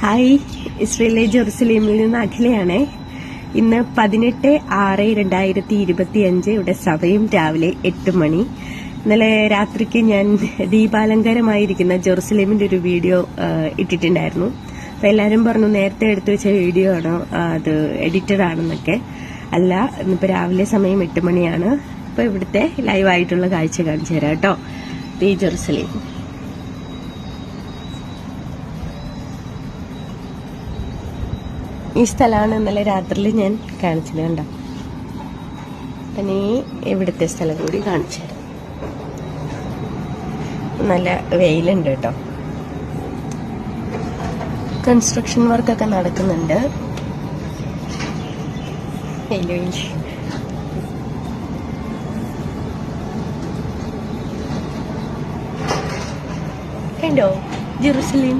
Hi ഇസ്രയേലിലെ ജെറുസലേമിൽ നിന്ന് അഖിലയാണേ. ഇന്ന് പതിനെട്ട് ആറ് രണ്ടായിരത്തി ഇരുപത്തി അഞ്ച് ഇവിടെ സമയം രാവിലെ എട്ട് മണി. ഇന്നലെ രാത്രിക്ക് ഞാൻ ദീപാലങ്കാരമായിരിക്കുന്ന ജെറുസലേമിന്റെ ഒരു വീഡിയോ ഇട്ടിട്ടുണ്ടായിരുന്നു. അപ്പൊ എല്ലാരും പറഞ്ഞു നേരത്തെ എടുത്തു വെച്ച വീഡിയോ ആണോ അത് എഡിറ്റഡ് ആണെന്നൊക്കെ. അല്ല ഇന്നിപ്പോ രാവിലെ സമയം എട്ട് മണിയാണ്. ഇപ്പൊ ഇവിടുത്തെ ലൈവായിട്ടുള്ള കാഴ്ച കാണിച്ചു തരാം കേട്ടോ. ഈ ജെറുസലേം. ഈ സ്ഥലമാണ് ഇന്നലെ രാത്രിയിൽ ഞാൻ കാണിച്ചത് കണ്ടോ? പിന്നെ ഈ ഇവിടുത്തെ സ്ഥലം കൂടി കാണിച്ചു തരാം. നല്ല വെയിലുണ്ട് കേട്ടോ. കൺസ്ട്രക്ഷൻ വർക്കൊക്കെ നടക്കുന്നുണ്ട്. വെയിൽ കണ്ടോ? ജെറുസലേം.